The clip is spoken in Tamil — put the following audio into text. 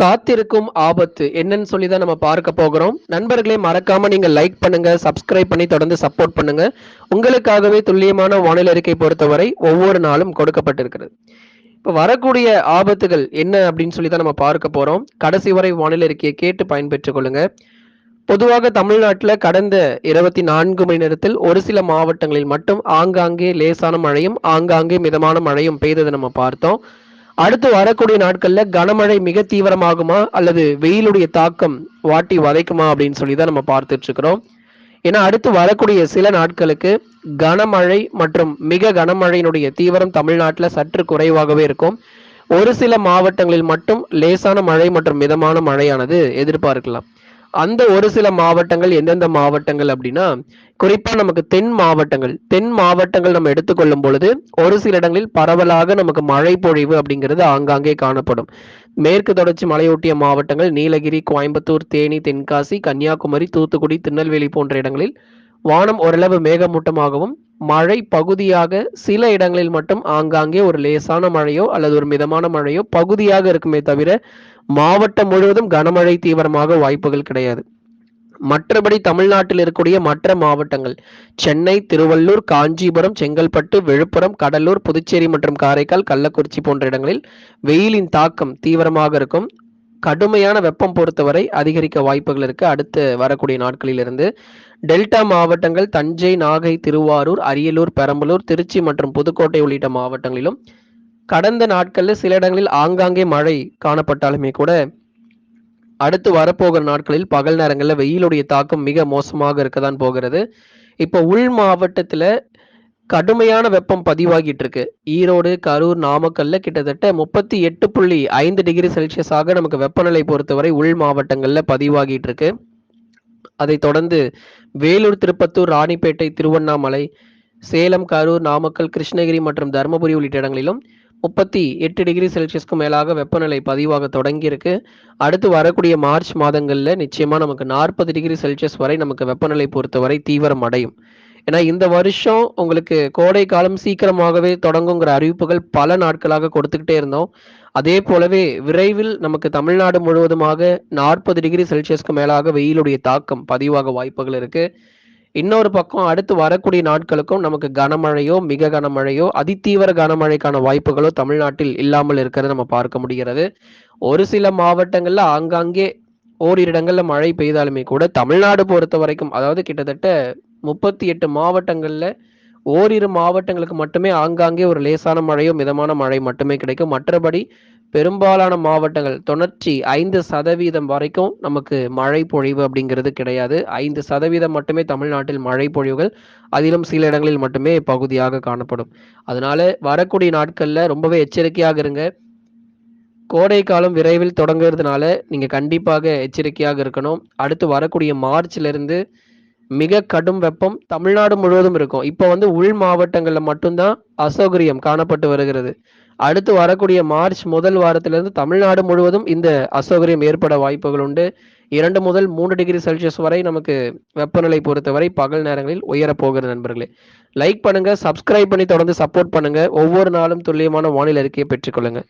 காத்திருக்கும் ஆபத்து என்னன்னு சொல்லி தான் நம்ம பார்க்க போகிறோம். நண்பர்களே மறக்காம நீங்க லைக் பண்ணுங்க சப்ஸ்கிரைப் பண்ணி தொடர்ந்து சப்போர்ட் பண்ணுங்க. உங்களுக்காகவே துல்லியமான வானிலை அறிக்கை பொறுத்தவரை ஒவ்வொரு நாளும் கொடுக்கப்பட்டிருக்கிறது. இப்போ வரக்கூடிய ஆபத்துகள் என்ன அப்படின்னு சொல்லி தான் நம்ம பார்க்க போறோம். கடைசி வரை வானிலை அறிக்கையை கேட்டு பயன்பெற்றுக் கொள்ளுங்க. பொதுவாக தமிழ்நாட்டில் கடந்த இருபத்தி நான்கு மணி நேரத்தில் ஒரு சில மாவட்டங்களில் மட்டும் ஆங்காங்கே லேசான மழையும் ஆங்காங்கே மிதமான மழையும் பெய்ததை நம்ம பார்த்தோம். அடுத்து வரக்கூடிய நாட்கள்ல கனமழை மிக தீவிரமாகுமா அல்லது வெயிலுடைய தாக்கம் வாட்டி வதைக்குமா அப்படின்னு சொல்லி தான் நம்ம பார்த்துட்டு இருக்கிறோம். ஏன்னா அடுத்து வரக்கூடிய சில நாட்களுக்கு கனமழை மற்றும் மிக கனமழையினுடைய தீவிரம் தமிழ்நாட்டில் சற்று குறைவாகவே இருக்கும். ஒரு சில மாவட்டங்களில் மட்டும் லேசான மழை மற்றும் மிதமான மழையானது எதிர்பார்க்கலாம். அந்த ஒரு சில மாவட்டங்கள் எந்தெந்த மாவட்டங்கள் அப்படின்னா குறிப்பா நமக்கு தென் மாவட்டங்கள். தென் மாவட்டங்கள் நம்ம எடுத்துக்கொள்ளும் பொழுது ஒரு சில இடங்களில் பரவலாக நமக்கு மழை பொழிவு அப்படிங்கிறது ஆங்காங்கே காணப்படும். மேற்கு தொடர்ச்சி மலையொட்டிய மாவட்டங்கள் நீலகிரி கோயம்புத்தூர் தேனி தென்காசி கன்னியாகுமரி தூத்துக்குடி திருநெல்வேலி போன்ற இடங்களில் வானம் ஓரளவு மேகமூட்டமாகவும் மழை பகுதியாக சில இடங்களில் மட்டும் ஆங்காங்கே ஒரு லேசான மழையோ அல்லது ஒரு மிதமான மழையோ பகுதியாக இருக்குமே தவிர மாவட்டம் முழுவதும் கனமழை தீவிரமாக வாய்ப்புகள் கிடையாது. மற்றபடி தமிழ்நாட்டில் இருக்கக்கூடிய மற்ற மாவட்டங்கள் சென்னை திருவள்ளூர் காஞ்சிபுரம் செங்கல்பட்டு விழுப்புரம் கடலூர் புதுச்சேரி மற்றும் காரைக்கால் கள்ளக்குறிச்சி போன்ற இடங்களில் வெயிலின் தாக்கம் தீவிரமாக இருக்கும். கடுமையான வெப்பம் பொறுத்தவரை அதிகரிக்க வாய்ப்புகள் இருக்கு. அடுத்து வரக்கூடிய நாட்களிலிருந்து டெல்டா மாவட்டங்கள் தஞ்சை நாகை திருவாரூர் அரியலூர் பெரம்பலூர் திருச்சி மற்றும் புதுக்கோட்டை உள்ளிட்ட மாவட்டங்களிலும் கடந்த நாட்களில் சில இடங்களில் ஆங்காங்கே மழை காணப்பட்டாலுமே கூட அடுத்து வரப்போகிற நாட்களில் பகல் நேரங்களில் வெயிலுடைய தாக்கம் மிக மோசமாக இருக்கதான் போகிறது. இப்போ உள் மாவட்டத்தில் கடுமையான வெப்பம் பதிவாகிட்டு இருக்கு ஈரோடு கரூர் நாமக்கல்ல கிட்டத்தட்ட முப்பத்தி எட்டு புள்ளி ஐந்து டிகிரி செல்சியஸாக நமக்கு வெப்பநிலை பொறுத்தவரை உள் மாவட்டங்கள்ல பதிவாகிட்டு இருக்கு அதை தொடர்ந்து வேலூர் திருப்பத்தூர் ராணிப்பேட்டை திருவண்ணாமலை சேலம் கரூர் நாமக்கல் கிருஷ்ணகிரி மற்றும் தருமபுரி உள்ளிட்ட இடங்களிலும் முப்பத்தி எட்டு டிகிரி செல்சியஸ்க்கு மேலாக வெப்பநிலை பதிவாக தொடங்கியிருக்கு. அடுத்து வரக்கூடிய மார்ச் மாதங்களில் நிச்சயமாக நமக்கு நாற்பது டிகிரி செல்சியஸ் வரை நமக்கு வெப்பநிலை பொறுத்தவரை தீவிரம் அடையும் ஏன்னா இந்த வருஷம் உங்களுக்கு கோடை காலம் சீக்கிரமாகவே தொடங்குங்கிற அறிவிப்புகள் பல நாட்களாக கொடுத்துக்கிட்டே இருந்தோம். அதே போலவே விரைவில் நமக்கு தமிழ்நாடு முழுவதுமாக நாற்பது டிகிரி செல்சியஸ்க்கு மேலாக வெயிலுடைய தாக்கம் பதிவாக வாய்ப்புகள் இருக்கு. இன்னொரு பக்கம் அடுத்து வரக்கூடிய நாட்களுக்கும் நமக்கு கனமழையோ மிக கனமழையோ அதிதீவிர கனமழைக்கான வாய்ப்புகளோ தமிழ்நாட்டில் இல்லாமல் இருக்கிறத நம்ம பார்க்க முடிகிறது. ஒரு சில மாவட்டங்கள்ல ஆங்காங்கே ஓரிரு இடங்கள்ல மழை பெய்தாலுமே கூட தமிழ்நாடு பொறுத்த வரைக்கும் அதாவது கிட்டத்தட்ட முப்பத்தி எட்டு மாவட்டங்களில் ஓரிரு மாவட்டங்களுக்கு மட்டுமே ஆங்காங்கே ஒரு லேசான மழையோ மிதமான மழை மட்டுமே கிடைக்கும். மற்றபடி பெரும்பாலான மாவட்டங்கள் தொண்ணூற்றி ஐந்து சதவீதம் வரைக்கும் நமக்கு மழை பொழிவு அப்படிங்கிறது கிடையாது. ஐந்து சதவீதம் மட்டுமே தமிழ்நாட்டில் மழை பொழிவுகள் அதிலும் சில இடங்களில் மட்டுமே பகுதியாக காணப்படும். அதனால வரக்கூடிய நாட்களில் ரொம்பவே எச்சரிக்கையாக இருங்க. கோடை காலம் விரைவில் தொடங்குறதுனால நீங்கள் கண்டிப்பாக எச்சரிக்கையாக இருக்கணும். அடுத்து வரக்கூடிய மார்ச்லேருந்து இருந்து மிக கடும் வெப்பம் தமிழ்நாடு முழுவதும் இருக்கும். இப்போ வந்து உள் மாவட்டங்களில் மட்டும்தான் அசௌகரியம் காணப்பட்டு வருகிறது. அடுத்து வரக்கூடிய மார்ச் முதல் வாரத்திலிருந்து தமிழ்நாடு முழுவதும் இந்த அசௌகரியம் ஏற்பட வாய்ப்புகள் உண்டு. இரண்டு முதல் மூன்று டிகிரி செல்சியஸ் வரை நமக்கு வெப்பநிலை பொறுத்தவரை பகல் நேரங்களில் உயரப்போகிறது நண்பர்களே. லைக் பண்ணுங்க சப்ஸ்கிரைப் பண்ணி தொடர்ந்து சப்போர்ட் பண்ணுங்க. ஒவ்வொரு நாளும் துல்லியமான வானிலை அறிக்கையை பெற்றுக்கொள்ளுங்க